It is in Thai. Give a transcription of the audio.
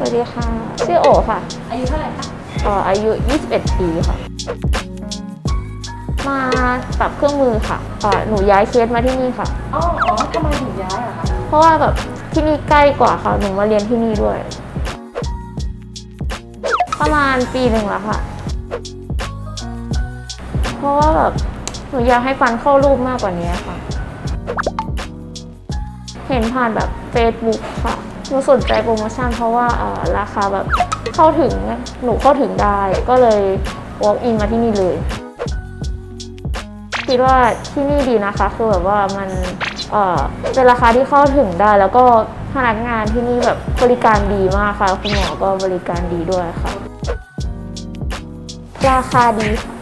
สวัสดีค่ะ ชื่อโอค่ะ อายุเท่าไหร่คะเอ่ออายุ 21 ปีค่ะ มาปรับเครื่องมือค่ะเอ่อหนูย้ายเคสมาที่นี่ค่ะ อ๋ออ๋อทำไมถึงย้ายอะคะ เพราะว่าแบบที่นี่ใกล้กว่าค่ะ หนูมาเรียนที่นี่ด้วย ประมาณปีหนึ่งแล้วค่ะ เพราะว่าแบบหนูอยากให้ฟันเข้ารูปมากกว่านี้ค่ะ เห็นผ่านแบบ Facebook ค่ะ หนูสนใจโปรโมชั่นเพราะว่าราคาแบบเข้าถึงหนูเข้าถึงได้ก็เลย walk in มาที่นี่เลย คิดว่าที่นี่ดีนะคะ คือแบบว่ามันเอ่อเป็นราคาที่เข้าถึงได้ แล้วก็พนักงานที่นี่แบบบริการดีมากค่ะคุณหมอก็บริการดีด้วยค่ะ ราคาดีค่ะ